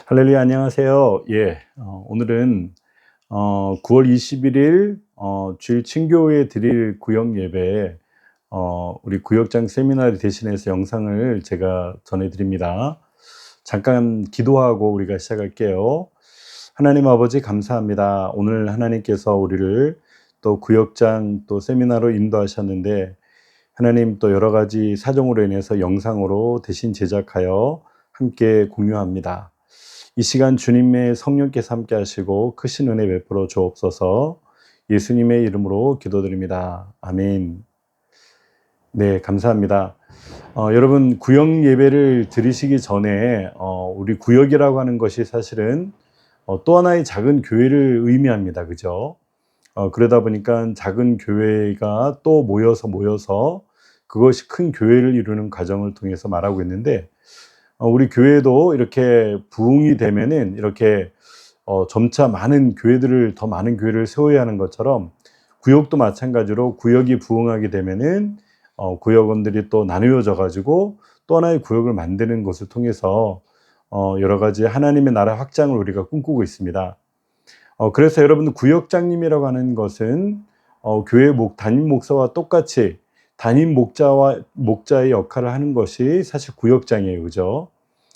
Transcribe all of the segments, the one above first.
할렐루야, 안녕하세요. 예, 어, 오늘은 어, 9월 21일 어, 주일 친교회 드릴 구역 예배 어, 우리 구역장 세미나를 대신해서 영상을 제가 전해드립니다. 잠깐 기도하고 우리가 시작할게요. 하나님 아버지 감사합니다. 오늘 하나님께서 우리를 또 구역장 또 세미나로 인도하셨는데 하나님 또 여러 가지 사정으로 인해서 영상으로 대신 제작하여 함께 공유합니다. 이 시간 주님의 성령께서 함께 하시고 크신 은혜 베풀어 주옵소서 예수님의 이름으로 기도드립니다. 아멘. 네, 감사합니다. 어, 여러분, 구역 예배를 드리시기 전에, 어, 우리 구역이라고 하는 것이 사실은 어, 또 하나의 작은 교회를 의미합니다. 그죠? 어, 그러다 보니까 작은 교회가 또 모여서 모여서 그것이 큰 교회를 이루는 과정을 통해서 말하고 있는데, 어, 우리 교회도 이렇게 부흥이 되면은 이렇게 어, 점차 많은 교회들을 더 많은 교회를 세워야 하는 것처럼 구역도 마찬가지로 구역이 부흥하게 되면은 어, 구역원들이 또 나누어져 가지고 또 하나의 구역을 만드는 것을 통해서 어, 여러 가지 하나님의 나라 확장을 우리가 꿈꾸고 있습니다. 어, 그래서 여러분 구역장님이라고 하는 것은 어, 교회 목 담임 목사와 똑같이 담임 목자와 목자의 역할을 하는 것이 사실 구역장이에요, 그죠?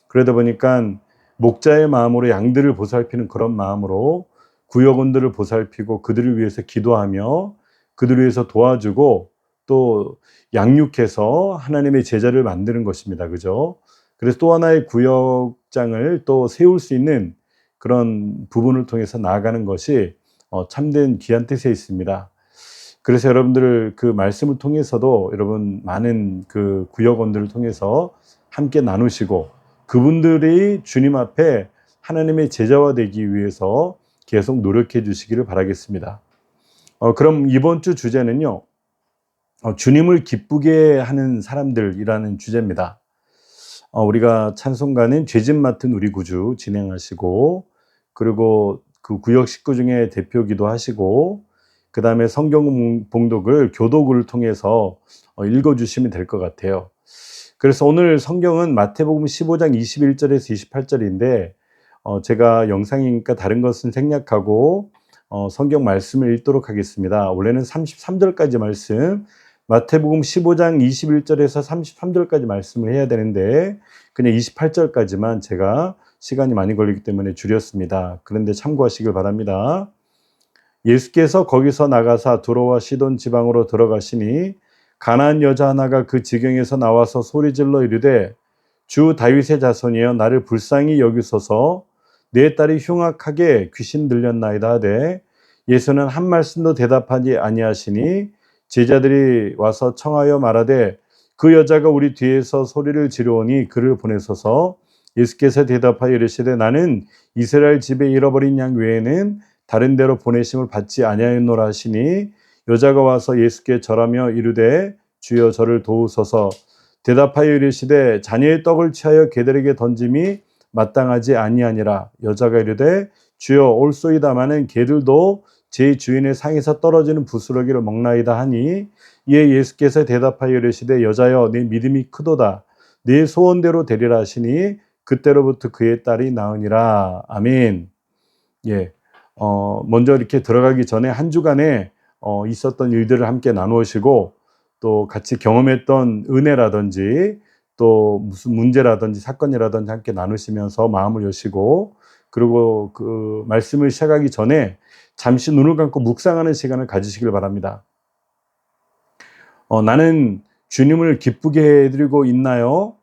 그러다 보니까 목자의 마음으로 양들을 보살피는 그런 마음으로 구역원들을 보살피고 그들을 위해서 기도하며 그들을 위해서 도와주고 또 양육해서 하나님의 제자를 만드는 것입니다. 그죠? 그래서 또 하나의 구역장을 또 세울 수 있는 그런 부분을 통해서 나아가는 것이 어, 참된 귀한 뜻에 있습니다. 그래서 여러분들 그 말씀을 통해서도 여러분 많은 그 구역원들을 통해서 함께 나누시고 그분들이 주님 앞에 하나님의 제자화 되기 위해서 계속 노력해 주시기를 바라겠습니다. 어, 그럼 이번 주 주제는요, 어, 주님을 기쁘게 하는 사람들이라는 주제입니다. 어, 우리가 찬송가는 죄짓 맡은 우리 구주 진행하시고, 그리고 그 구역 식구 중에 대표기도 하시고, 그 다음에 성경 봉독을 교독을 통해서 어, 읽어주시면 될 것 같아요. 그래서 오늘 성경은 마태복음 15장 21절에서 28절인데, 어, 제가 영상이니까 다른 것은 생략하고, 어, 성경 말씀을 읽도록 하겠습니다. 원래는 33절까지 말씀, 마태복음 15장 21절에서 33절까지 말씀을 해야 되는데, 그냥 28절까지만 제가 시간이 많이 걸리기 때문에 줄였습니다. 그런데 참고하시길 바랍니다. 예수께서 거기서 나가사 두로와 시돈 지방으로 들어가시니 가나안 여자 하나가 그 지경에서 나와서 소리질러 이르되 주 다윗의 자손이여 나를 불쌍히 여기소서. 내 딸이 흉악하게 귀신 들렸나이다 하되 예수는 한 말씀도 대답하지 아니하시니 제자들이 와서 청하여 말하되 그 여자가 우리 뒤에서 소리를 지르오니 그를 보내소서. 예수께서 대답하여 이르시되 나는 이스라엘 집에 잃어버린 양 외에는 다른 데로 보내심을 받지 아니하였노라 하시니 여자가 와서 예수께 절하며 이르되 주여 저를 도우소서. 대답하여 이르시되 자녀의 떡을 취하여 개들에게 던짐이 마땅하지 아니하니라. 여자가 이르되 주여 올소이다마는 개들도 제 주인의 상에서 떨어지는 부스러기를 먹나이다 하니 이에 예수께서 대답하여 이르시되 여자여 내 믿음이 크도다. 내 소원대로 되리라 하시니 그때로부터 그의 딸이 나으니라. 아멘. 예. 어, 먼저 이렇게 들어가기 전에 한 주간에 어, 있었던 일들을 함께 나누시고 또 같이 경험했던 은혜라든지 또 무슨 문제라든지 사건이라든지 함께 나누시면서 마음을 여시고 그리고 그 말씀을 시작하기 전에 잠시 눈을 감고 묵상하는 시간을 가지시길 바랍니다. 어, 나는 주님을 기쁘게 해드리고 있나요?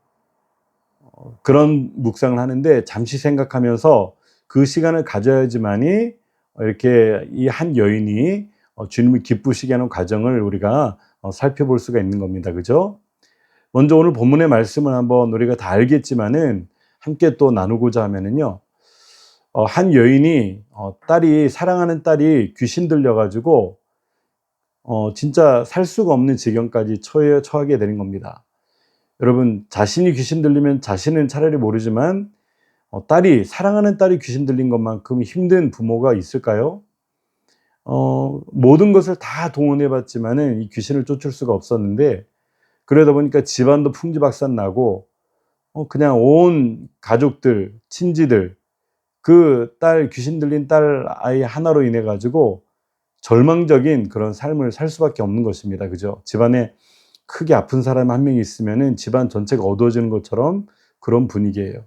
어, 그런 묵상을 하는데 잠시 생각하면서 그 시간을 가져야지만이 이렇게 이 한 여인이 어, 주님을 기쁘시게 하는 과정을 우리가 어, 살펴볼 수가 있는 겁니다. 그죠? 먼저 오늘 본문의 말씀을 한번 우리가 다 알겠지만은 함께 또 나누고자 하면은요. 어, 한 여인이 딸이 사랑하는 딸이 귀신 들려가지고 어, 진짜 살 수가 없는 지경까지 처해, 처하게 되는 겁니다. 여러분 자신이 귀신 들리면 자신은 차라리 모르지만 어, 딸이 사랑하는 딸이 귀신 들린 것만큼 힘든 부모가 있을까요? 어, 모든 것을 다 동원해 봤지만은 이 귀신을 쫓을 수가 없었는데 그러다 보니까 집안도 풍지박산 나고 어, 그냥 온 가족들, 친지들 그 딸 귀신 들린 딸 아이 하나로 인해 가지고 절망적인 그런 삶을 살 수밖에 없는 것입니다. 그죠? 집안에 크게 아픈 사람 한 명이 있으면은 집안 전체가 어두워지는 것처럼 그런 분위기예요.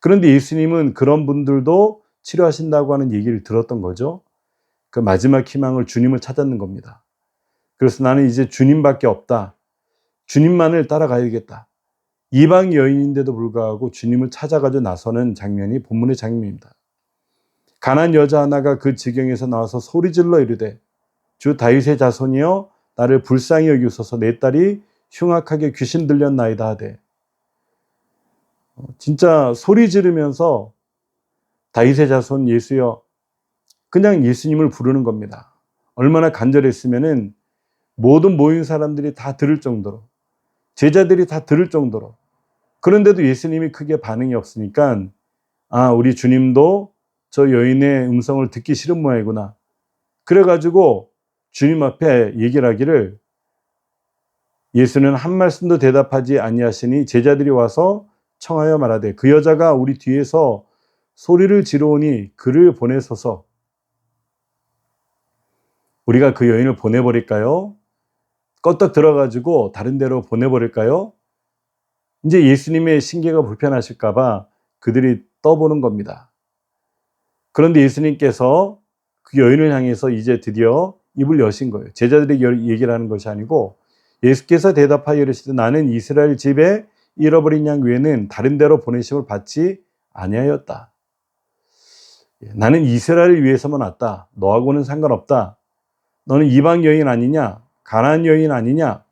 그런데 예수님은 그런 분들도 치료하신다고 하는 얘기를 들었던 거죠. 그 마지막 희망을 주님을 찾았는 겁니다. 그래서 나는 이제 주님밖에 없다. 주님만을 따라가야겠다. 이방 여인인데도 불구하고 주님을 찾아가지고 나서는 장면이 본문의 장면입니다. 가난 여자 하나가 그 지경에서 나와서 소리질러 이르되 주 다윗의 자손이여 나를 불쌍히 여기소서 내 딸이 흉악하게 귀신 들렸나이다 하되 어, 진짜 소리 지르면서 다윗의 자손 예수여 그냥 예수님을 부르는 겁니다. 얼마나 간절했으면은 모든 모인 사람들이 다 들을 정도로 제자들이 다 들을 정도로 그런데도 예수님이 크게 반응이 없으니까 아 우리 주님도 저 여인의 음성을 듣기 싫은 모양이구나. 그래가지고 주님 앞에 얘기를 하기를 예수는 한 말씀도 대답하지 아니하시니 제자들이 와서 청하여 말하되 그 여자가 우리 뒤에서 소리를 지르오니 그를 보내소서 우리가 그 여인을 보내버릴까요? 껐떡 들어가지고 다른 데로 보내버릴까요? 이제 예수님의 신계가 불편하실까봐 그들이 떠보는 겁니다. 그런데 예수님께서 그 여인을 향해서 이제 드디어 입을 여신 거예요. 제자들이 얘기를 하는 것이 아니고 예수께서 대답하여 이르시되 나는 이스라엘 집에 잃어버린 양 외에는 다른 데로 보내심을 받지 아니하였다. 예, 나는 이스라엘을 위해서만 왔다. 너하고는 상관없다. 너는 이방 여인 아니냐? 가난 여인 아니냐?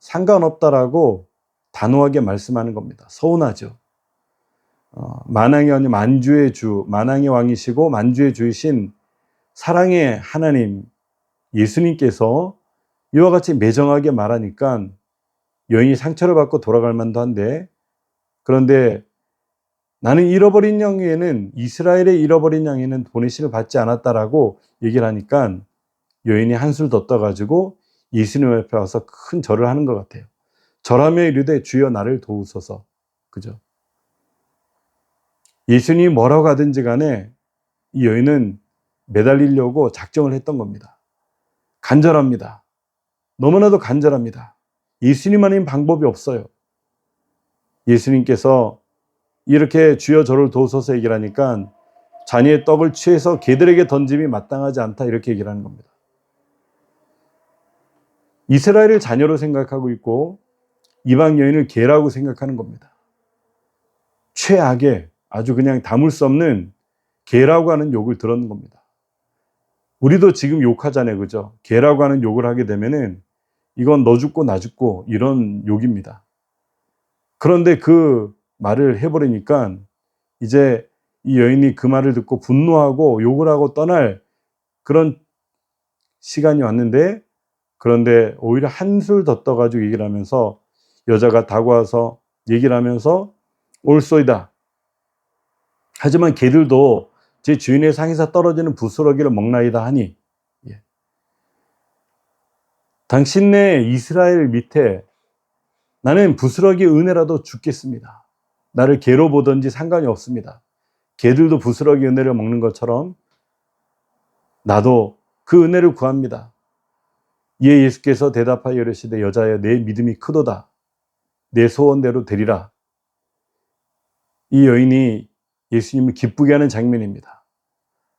상관없다라고 단호하게 말씀하는 겁니다. 서운하죠. 어, 만왕의 아니 만주의 주, 만왕의 왕이시고 만주의 주이신 사랑의 하나님 예수님께서 이와 같이 매정하게 말하니까 여인이 상처를 받고 돌아갈 만도 한데 그런데 나는 잃어버린 양에는 이스라엘의 잃어버린 양에는 보내심을 받지 않았다라고 얘기를 하니까 여인이 한술 더 떠가지고 예수님 앞에 와서 큰 절을 하는 것 같아요. 절하며 이르되 주여 나를 도우소서. 그죠? 예수님이 뭐라고 하든지 간에 이 여인은 매달리려고 작정을 했던 겁니다. 간절합니다. 너무나도 간절합니다. 예수님 아닌 방법이 없어요. 예수님께서 이렇게 주여 저를 도우소서 얘기를 하니까 자녀의 떡을 취해서 개들에게 던짐이 마땅하지 않다 이렇게 얘기를 하는 겁니다. 이스라엘을 자녀로 생각하고 있고 이방 여인을 개라고 생각하는 겁니다. 최악의 아주 그냥 담을 수 없는 개라고 하는 욕을 들었는 겁니다. 우리도 지금 욕하잖아요. 그죠? 개라고 하는 욕을 하게 되면은 이건 너 죽고 나 죽고 이런 욕입니다. 그런데 그 말을 해버리니까 이제 이 여인이 그 말을 듣고 분노하고 욕을 하고 떠날 그런 시간이 왔는데 그런데 오히려 한술 더 떠가지고 얘기를 하면서 여자가 다가와서 얘기를 하면서 올소이다. 하지만 개들도 제 주인의 상에서 떨어지는 부스러기를 먹나이다 하니 예. 당신네 이스라엘 밑에 나는 부스러기 은혜라도 죽겠습니다. 나를 개로 보든지 상관이 없습니다. 개들도 부스러기 은혜를 먹는 것처럼 나도 그 은혜를 구합니다. 이에 예수께서 대답하여 이르시되 여자여 내 믿음이 크도다. 내 소원대로 되리라. 이 여인이 예수님을 기쁘게 하는 장면입니다.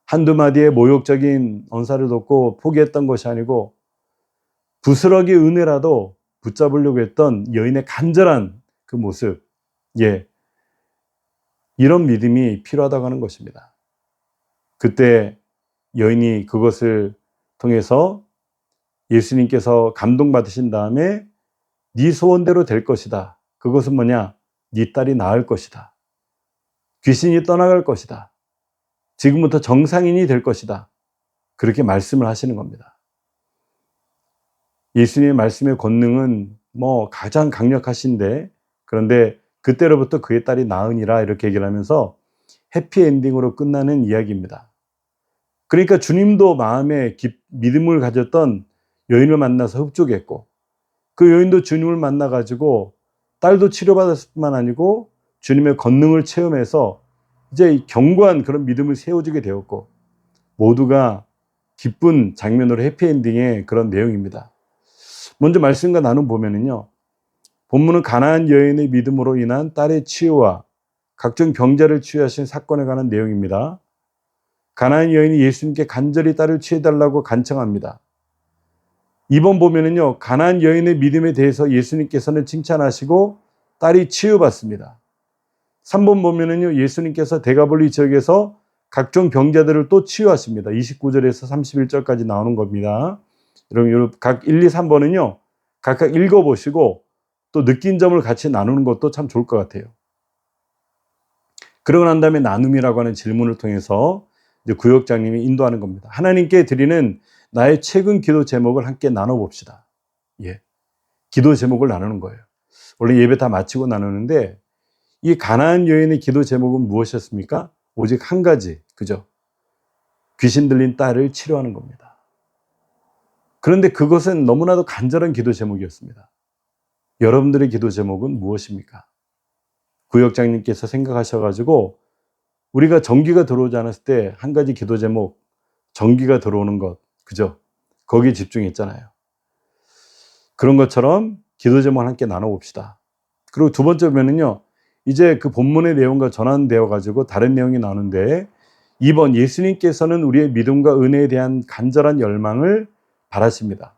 한두 마디의 모욕적인 언사를 듣고 포기했던 것이 아니고 부스러기 은혜라도 붙잡으려고 했던 여인의 간절한 그 모습, 예. 이런 믿음이 필요하다고 하는 것입니다. 그때 여인이 그것을 통해서 예수님께서 감동받으신 다음에 네 소원대로 될 것이다. 그것은 뭐냐? 네 딸이 나을 것이다. 귀신이 떠나갈 것이다. 지금부터 정상인이 될 것이다. 그렇게 말씀을 하시는 겁니다. 예수님의 말씀의 권능은 뭐 가장 강력하신데 그런데 그때로부터 그의 딸이 나으니라 이렇게 얘기를 하면서 해피엔딩으로 끝나는 이야기입니다. 그러니까 주님도 마음에 믿음을 가졌던 여인을 만나서 흡족했고 그 여인도 주님을 만나가지고 딸도 치료받았을 뿐만 아니고 주님의 권능을 체험해서 이제 견고한 그런 믿음을 세워주게 되었고 모두가 기쁜 장면으로 해피엔딩의 그런 내용입니다. 먼저 말씀과 나눔 보면은요. 본문은 가나안 여인의 믿음으로 인한 딸의 치유와 각종 병자를 치유하신 사건에 관한 내용입니다. 가나안 여인이 예수님께 간절히 딸을 치유해달라고 간청합니다. 이번 보면은요, 가나안 여인의 믿음에 대해서 예수님께서는 칭찬하시고 딸이 치유받습니다. 3번 보면은요, 예수님께서 대가볼리 지역에서 각종 병자들을 또 치유하십니다. 29절에서 31절까지 나오는 겁니다. 여러분, 각 1, 2, 3번은요, 각각 읽어보시고 또 느낀 점을 같이 나누는 것도 참 좋을 것 같아요. 그러고 난 다음에 나눔이라고 하는 질문을 통해서 구역장님이 인도하는 겁니다. 하나님께 드리는 나의 최근 기도 제목을 함께 나눠봅시다. 예. 기도 제목을 나누는 거예요. 원래 예배 다 마치고 나누는데 이 가나안 여인의 기도 제목은 무엇이었습니까? 오직 한 가지. 그죠? 귀신 들린 딸을 치료하는 겁니다. 그런데 그것은 너무나도 간절한 기도 제목이었습니다. 여러분들의 기도 제목은 무엇입니까? 구역장님께서 생각하셔가지고 우리가 전기가 들어오지 않았을 때 한 가지 기도 제목, 전기가 들어오는 것, 그죠? 거기에 집중했잖아요. 그런 것처럼 기도 제목을 함께 나눠봅시다. 그리고 두 번째 보면은요, 이제 그 본문의 내용과 전환되어 가지고 다른 내용이 나오는데 2번 예수님께서는 우리의 믿음과 은혜에 대한 간절한 열망을 바라십니다.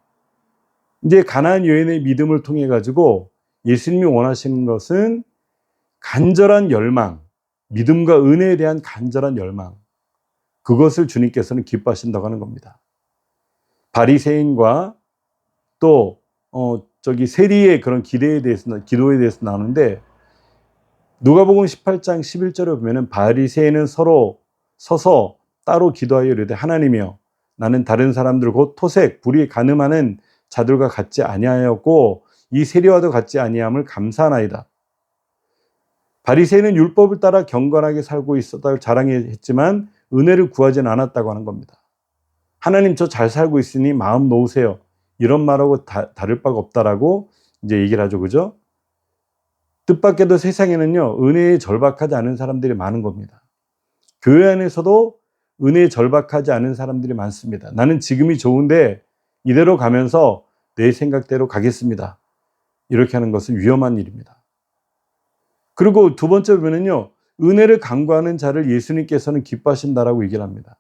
이제 가나안 여인의 믿음을 통해 가지고 예수님이 원하시는 것은 간절한 열망, 믿음과 은혜에 대한 간절한 열망. 그것을 주님께서는 기뻐하신다고 하는 겁니다. 바리새인과 또 어, 저기 세리의 그런 기대에 대해서 기도에 대해서 나오는데 누가복음 18장 11절에 보면은 바리새인은 서로 서서 따로 기도하여 이르되 하나님이여 나는 다른 사람들 곧 토색 불이 가늠하는 자들과 같지 아니하였고 이 세리와도 같지 아니함을 감사하나이다. 바리새인은 율법을 따라 경건하게 살고 있었다고 자랑했지만 은혜를 구하지는 않았다고 하는 겁니다. 하나님 저 잘 살고 있으니 마음 놓으세요. 이런 말하고 다, 다를 바가 없다라고 이제 얘기를 하죠. 그죠? 뜻밖에도 세상에는요, 은혜에 절박하지 않은 사람들이 많은 겁니다. 교회 안에서도 은혜에 절박하지 않은 사람들이 많습니다. 나는 지금이 좋은데 이대로 가면서 내 생각대로 가겠습니다. 이렇게 하는 것은 위험한 일입니다. 그리고 두 번째 보면은요, 은혜를 강구하는 자를 예수님께서는 기뻐하신다라고 얘기를 합니다.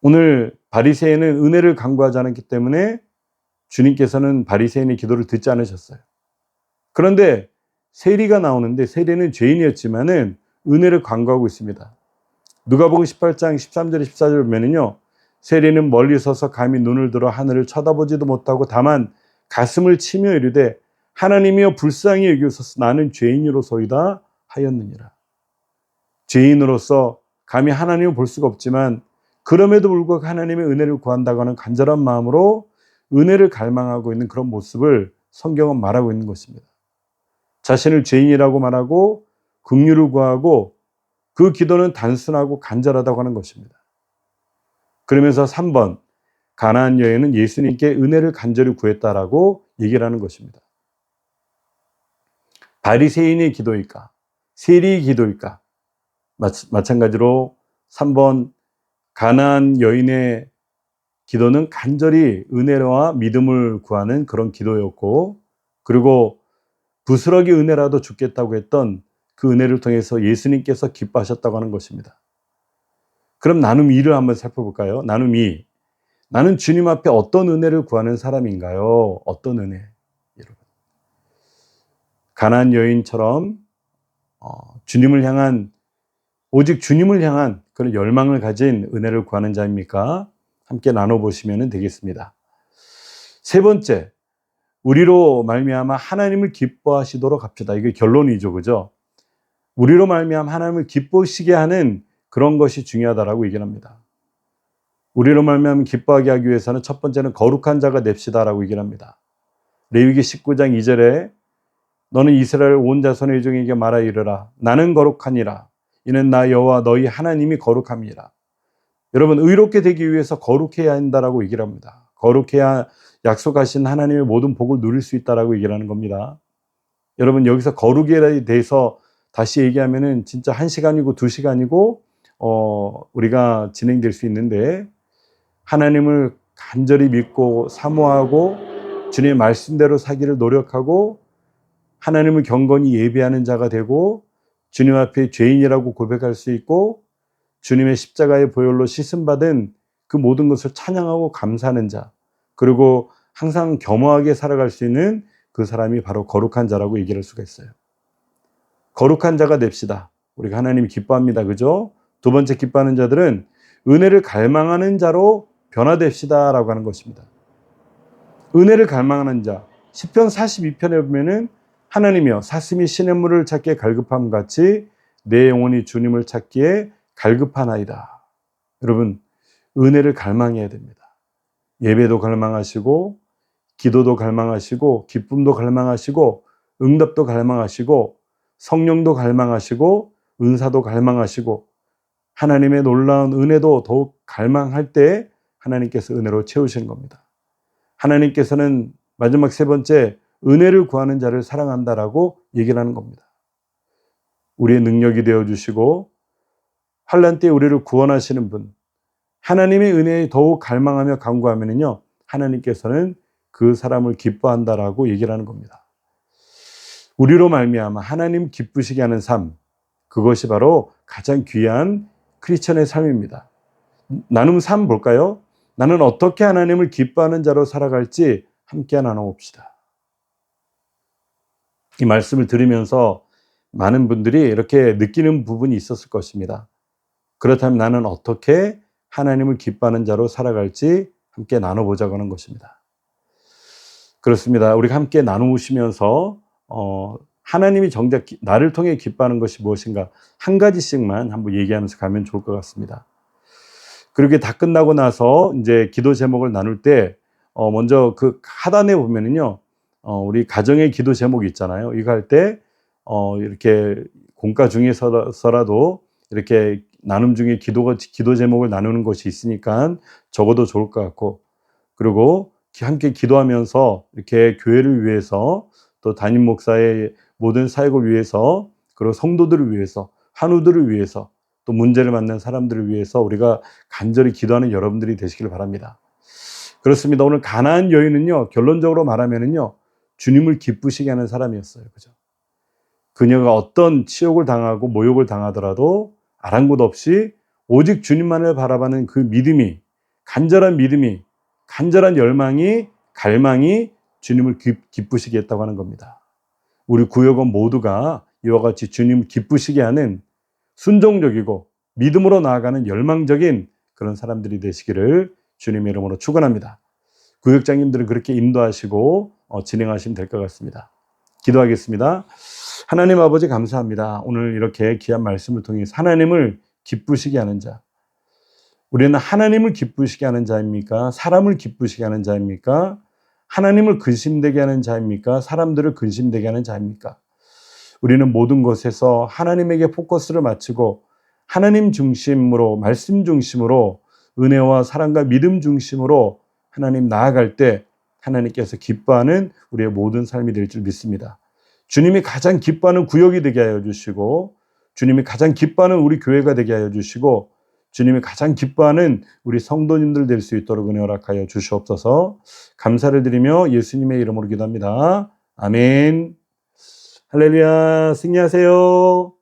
오늘 바리새인은 은혜를 강구하지 않았기 때문에 주님께서는 바리새인의 기도를 듣지 않으셨어요. 그런데 세리가 나오는데 세리는 죄인이었지만은 은혜를 강구하고 있습니다. 누가복음 18장 13절 14절 보면은요. 세리는 멀리 서서 감히 눈을 들어 하늘을 쳐다보지도 못하고 다만 가슴을 치며 이르되 하나님이여 불쌍히 여기소서 나는 죄인으로서이다 하였느니라. 죄인으로서 감히 하나님을 볼 수가 없지만 그럼에도 불구하고 하나님의 은혜를 구한다고 하는 간절한 마음으로 은혜를 갈망하고 있는 그런 모습을 성경은 말하고 있는 것입니다. 자신을 죄인이라고 말하고 긍휼을 구하고 그 기도는 단순하고 간절하다고 하는 것입니다. 그러면서 3번 가나안 여인은 예수님께 은혜를 간절히 구했다라고 얘기를 하는 것입니다. 바리새인의 기도일까? 세리의 기도일까? 마찬가지로 3번 가나안 여인의 기도는 간절히 은혜와 믿음을 구하는 그런 기도였고 그리고 부스러기 은혜라도 죽겠다고 했던 그 은혜를 통해서 예수님께서 기뻐하셨다고 하는 것입니다. 그럼 나눔 2를 한번 살펴볼까요? 나눔 2. 나는 주님 앞에 어떤 은혜를 구하는 사람인가요? 어떤 은혜? 여러분. 가난 여인처럼 어, 주님을 향한 오직 주님을 향한 그런 열망을 가진 은혜를 구하는 자입니까? 함께 나눠보시면 되겠습니다. 세 번째, 우리로 말미암아 하나님을 기뻐하시도록 합시다. 이게 결론이죠, 그죠? 우리로 말미암아 하나님을 기뻐하시게 하는 그런 것이 중요하다라고 얘기를 합니다. 우리로 말미암아 기뻐하게 하기 위해서는 첫 번째는 거룩한 자가 냅시다라고 얘기를 합니다. 레위기 19장 2절에 너는 이스라엘 온 자손의 종에게 말하 이르라 나는 거룩하니라 이는 나 여호와 너희 하나님이 거룩함이라. 여러분 의롭게 되기 위해서 거룩해야 한다라고 얘기를 합니다. 거룩해야 약속하신 하나님의 모든 복을 누릴 수 있다라고 얘기를 하는 겁니다. 여러분 여기서 거룩에 대해서 다시 얘기하면은 진짜 한 시간이고 두 시간이고 어, 우리가 진행될 수 있는데 하나님을 간절히 믿고 사모하고 주님의 말씀대로 사기를 노력하고 하나님을 경건히 예배하는 자가 되고 주님 앞에 죄인이라고 고백할 수 있고 주님의 십자가의 보혈로 씻음받은 그 모든 것을 찬양하고 감사하는 자 그리고 항상 겸허하게 살아갈 수 있는 그 사람이 바로 거룩한 자라고 얘기할 수가 있어요. 거룩한 자가 됩시다. 우리가 하나님이 기뻐합니다. 그죠? 두 번째 기뻐하는 자들은 은혜를 갈망하는 자로 변화됩시다 라고 하는 것입니다. 은혜를 갈망하는 자. 10편 42편에 보면은 하나님이여 사슴이 시냇물을 찾기에 갈급함 같이 내 영혼이 주님을 찾기에 갈급하나이다. 여러분 은혜를 갈망해야 됩니다. 예배도 갈망하시고 기도도 갈망하시고 기쁨도 갈망하시고 응답도 갈망하시고 성령도 갈망하시고 은사도 갈망하시고 하나님의 놀라운 은혜도 더욱 갈망할 때 하나님께서 은혜로 채우시는 겁니다. 하나님께서는 마지막 세 번째 은혜를 구하는 자를 사랑한다라고 얘기를 하는 겁니다. 우리의 능력이 되어 주시고 환란 때 우리를 구원하시는 분 하나님의 은혜에 더욱 갈망하며 간구하면은요 하나님께서는 그 사람을 기뻐한다라고 얘기를 하는 겁니다. 우리로 말미암아 하나님 기쁘시게 하는 삶 그것이 바로 가장 귀한 크리스천의 삶입니다. 나눔 삶 볼까요? 나는 어떻게 하나님을 기뻐하는 자로 살아갈지 함께 나눠봅시다. 이 말씀을 들으면서 많은 분들이 이렇게 느끼는 부분이 있었을 것입니다. 그렇다면 나는 어떻게 하나님을 기뻐하는 자로 살아갈지 함께 나눠보자고 하는 것입니다. 그렇습니다. 우리가 함께 나누시면서 어, 하나님이 정작 나를 통해 기뻐하는 것이 무엇인가 한 가지씩만 한번 얘기하면서 가면 좋을 것 같습니다. 그렇게 다 끝나고 나서 이제 기도 제목을 나눌 때 어, 먼저 그 하단에 보면은요, 어, 우리 가정의 기도 제목이 있잖아요. 이거 할 때 어, 이렇게 공과 중에서라도 이렇게 나눔 중에 기도가 기도 제목을 나누는 것이 있으니까 적어도 좋을 것 같고 그리고 함께 기도하면서 이렇게 교회를 위해서 또 담임 목사의 모든 사역을 위해서 그리고 성도들을 위해서 한우들을 위해서 또 문제를 만난 사람들을 위해서 우리가 간절히 기도하는 여러분들이 되시길 바랍니다. 그렇습니다. 오늘 가나안 여인은요 결론적으로 말하면은요 주님을 기쁘시게 하는 사람이었어요. 그죠? 그녀가 어떤 치욕을 당하고 모욕을 당하더라도 아랑곳 없이 오직 주님만을 바라보는 그 믿음이 간절한 믿음이 간절한 열망이 갈망이 주님을 기쁘시게 했다고 하는 겁니다. 우리 구역원 모두가 이와 같이 주님 기쁘시게 하는 순종적이고 믿음으로 나아가는 열망적인 그런 사람들이 되시기를 주님의 이름으로 축원합니다. 구역장님들은 그렇게 인도하시고 어, 진행하시면 될 것 같습니다. 기도하겠습니다. 하나님 아버지 감사합니다. 오늘 이렇게 귀한 말씀을 통해서 하나님을 기쁘시게 하는 자. 우리는 하나님을 기쁘시게 하는 자입니까? 사람을 기쁘시게 하는 자입니까? 하나님을 근심되게 하는 자입니까? 사람들을 근심되게 하는 자입니까? 우리는 모든 것에서 하나님에게 포커스를 맞추고 하나님 중심으로, 말씀 중심으로, 은혜와 사랑과 믿음 중심으로 하나님 나아갈 때 하나님께서 기뻐하는 우리의 모든 삶이 될 줄 믿습니다. 주님이 가장 기뻐하는 구역이 되게 하여 주시고, 주님이 가장 기뻐하는 우리 교회가 되게 하여 주시고, 주님이 가장 기뻐하는 우리 성도님들 될 수 있도록 은혜 허락하여 주시옵소서. 감사를 드리며 예수님의 이름으로 기도합니다. 아멘. 할렐루야. 승리하세요.